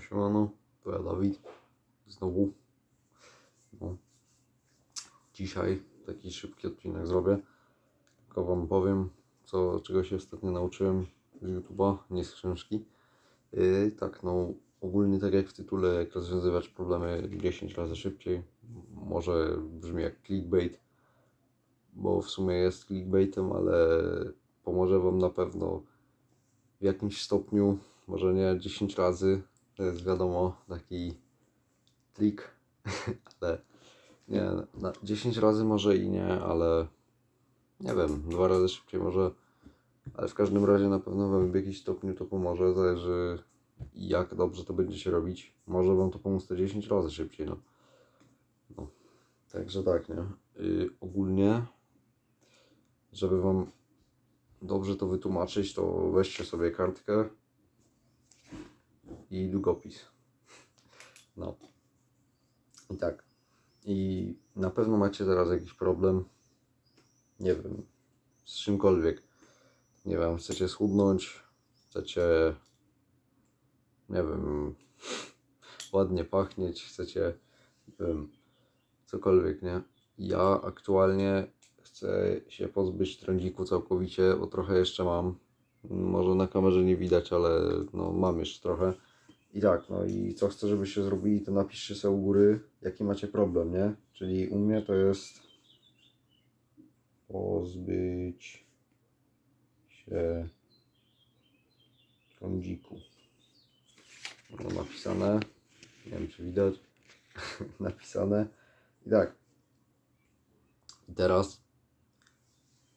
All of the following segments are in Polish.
siemano, to ja Dawid. Znowu. No. Dzisiaj taki szybki odcinek zrobię. Tylko wam powiem, co, czego się ostatnio nauczyłem z YouTube'a, nie z książki. Yy, tak, no ogólnie tak jak w tytule, jak rozwiązywać problemy 10 razy szybciej. Może brzmi jak clickbait, bo w sumie jest clickbaitem, ale pomoże wam na pewno w jakimś stopniu, może nie 10 razy, to jest wiadomo taki trik, ale nie, na 10 razy może i nie, ale nie wiem, dwa razy szybciej może, ale w każdym razie na pewno wam w jakimś stopniu to pomoże, zależy jak dobrze to będziecie robić, może wam to pomóc te 10 razy szybciej, no. no. Także tak, nie? Yy, ogólnie, żeby wam dobrze to wytłumaczyć, to weźcie sobie kartkę i długopis. No. I tak. I na pewno macie teraz jakiś problem. Nie wiem, z czymkolwiek. Nie wiem, chcecie schudnąć, chcecie, nie wiem, ładnie pachnieć, chcecie, nie wiem, cokolwiek, nie? Ja aktualnie chcę się pozbyć trądziku całkowicie, bo trochę jeszcze mam. Może na kamerze nie widać, ale no mam jeszcze trochę. I tak, no i co chcę, żebyście zrobili, to napiszcie sobie u góry, jaki macie problem, nie? Czyli u mnie to jest pozbyć się trądziku. No napisane, nie wiem czy widać, napisane. I tak. I teraz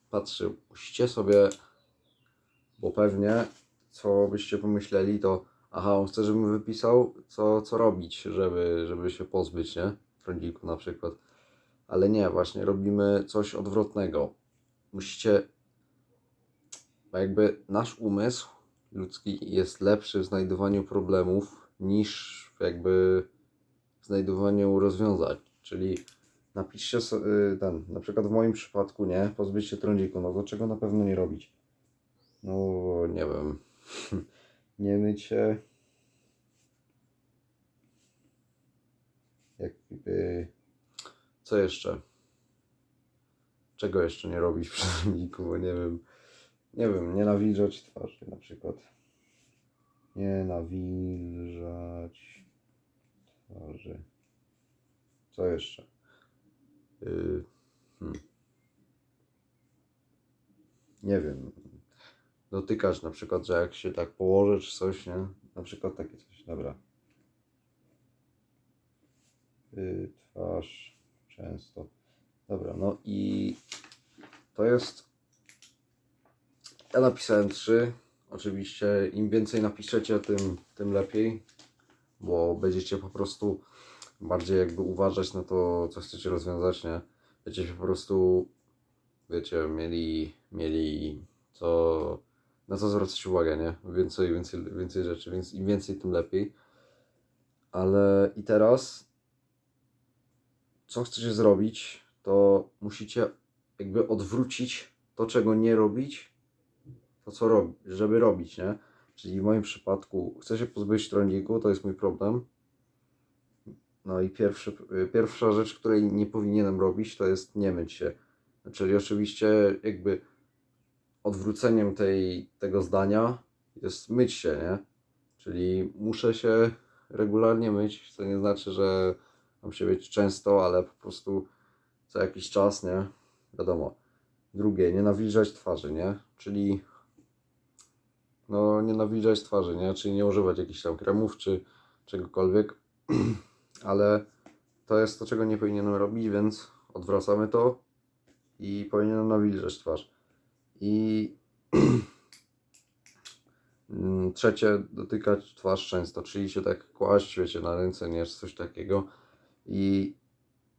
patrzcie sobie, bo pewnie co byście pomyśleli, to aha, on chce, żebym wypisał, co, co robić, żeby, żeby się pozbyć, nie? Trądziku na przykład. Ale nie, właśnie robimy coś odwrotnego. Musicie, bo jakby nasz umysł ludzki jest lepszy w znajdowaniu problemów niż jakby w znajdowaniu rozwiązań. Czyli napiszcie sobie ten, na przykład w moim przypadku, nie, pozbyć się trądziku, no to czego na pewno nie robić? No, nie wiem. nie myć się. Jakby. Co jeszcze? Czego jeszcze nie robić przy trądziku, bo nie wiem. Nie wiem, nie nawilżać twarzy na przykład. Nie nawilżać twarzy. Co jeszcze? Yy, hmm. Nie wiem. Dotykać na przykład, że jak się tak położy czy coś, nie? Na przykład takie coś. Dobra. Yy, twarz często. Dobra, no i to jest. Ja napisałem trzy. Oczywiście im więcej napiszecie, tym, tym lepiej, bo będziecie po prostu bardziej jakby uważać na to, co chcecie rozwiązać, nie? Będziecie po prostu, wiecie, mieli, mieli na co zwracać uwagę, nie? Więcej, więcej, więcej rzeczy, więc im więcej, tym lepiej. Ale i teraz, co chcecie zrobić, to musicie jakby odwrócić to, czego nie robić, to co robi, żeby robić, nie? Czyli w moim przypadku chcę się pozbyć trądziku, to jest mój problem. No i pierwszy, pierwsza rzecz, której nie powinienem robić, to jest nie myć się. Czyli oczywiście jakby odwróceniem tej, tego zdania jest myć się, nie? Czyli muszę się regularnie myć, co nie znaczy, że mam się myć często, ale po prostu co jakiś czas, nie? Wiadomo. Drugie, nie nawilżać twarzy, nie? Czyli no nie nawilżać twarzy, nie? Czyli nie używać jakichś tam kremów czy czegokolwiek, ale to jest to, czego nie powinienem robić, więc odwracamy to i powinienem nawilżać twarz. I Mm, trzecie, dotykać twarz często, czyli się tak kłaść, wiecie, na ręce, nie, czy coś takiego. I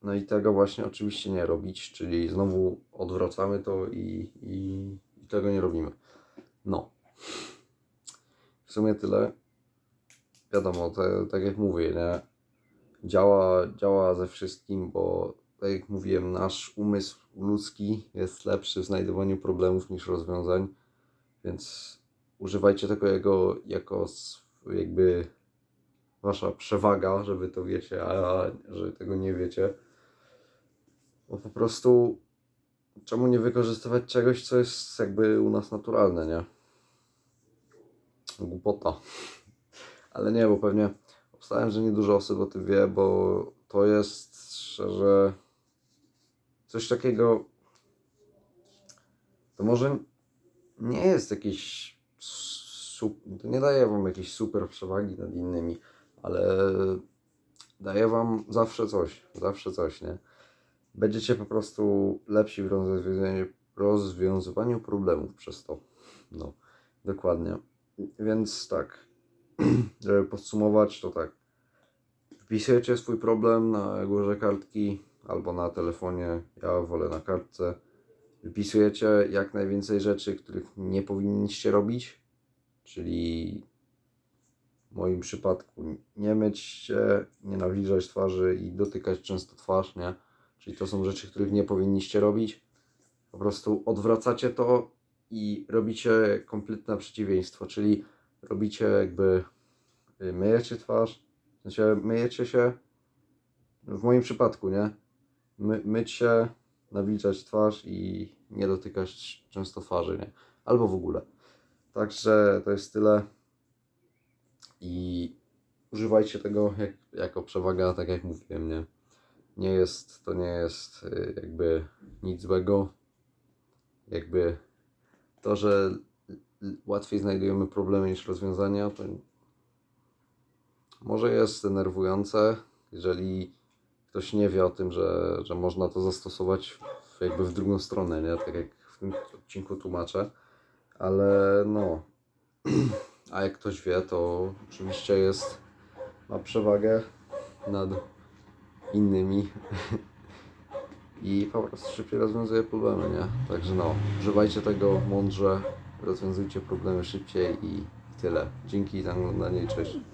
no i tego właśnie oczywiście nie robić, czyli znowu odwracamy to i, i, i tego nie robimy. No. W sumie tyle. Wiadomo, te, tak jak mówię, nie? Działa, działa ze wszystkim, bo tak jak mówiłem, nasz umysł ludzki jest lepszy w znajdowaniu problemów niż rozwiązań, więc używajcie tego jako, jako jakby wasza przewaga, że wy to wiecie, a że tego nie wiecie. Bo po prostu czemu nie wykorzystywać czegoś, co jest jakby u nas naturalne, nie? Głupota. Ale nie, bo pewnie obstałem, że nie dużo osób o tym wie, bo to jest szczerze coś takiego. To może nie jest jakiś. To nie daje wam jakiejś super przewagi nad innymi, ale daje wam zawsze coś. Zawsze coś, nie? Będziecie po prostu lepsi w rozwiązywaniu problemów przez to. No, dokładnie. Więc tak, żeby podsumować, to tak. Wpisujecie swój problem na górze kartki albo na telefonie. Ja wolę na kartce. Wypisujecie jak najwięcej rzeczy, których nie powinniście robić, czyli w moim przypadku nie myć się, nie nawilżać twarzy i dotykać często twarz, nie? Czyli to są rzeczy, których nie powinniście robić. Po prostu odwracacie to i robicie kompletne przeciwieństwo, czyli robicie jakby y, myjecie twarz, w sensie myjecie się, w moim przypadku, nie? My, myć się, nawilżać twarz i nie dotykać często twarzy, nie? Albo w ogóle. Także to jest tyle. I używajcie tego jak, jako przewaga, tak jak mówiłem, nie? Nie jest, to nie jest y, jakby nic złego. Jakby to, że łatwiej znajdujemy problemy niż rozwiązania, to może jest denerwujące, jeżeli ktoś nie wie o tym, że, że można to zastosować jakby w drugą stronę, nie? Tak jak w tym odcinku tłumaczę. Ale no, a jak ktoś wie, to oczywiście jest, ma przewagę nad innymi i po prostu szybciej rozwiązuje problemy, nie? Także no, używajcie tego mądrze, rozwiązujcie problemy szybciej i tyle. Dzięki za oglądanie i cześć.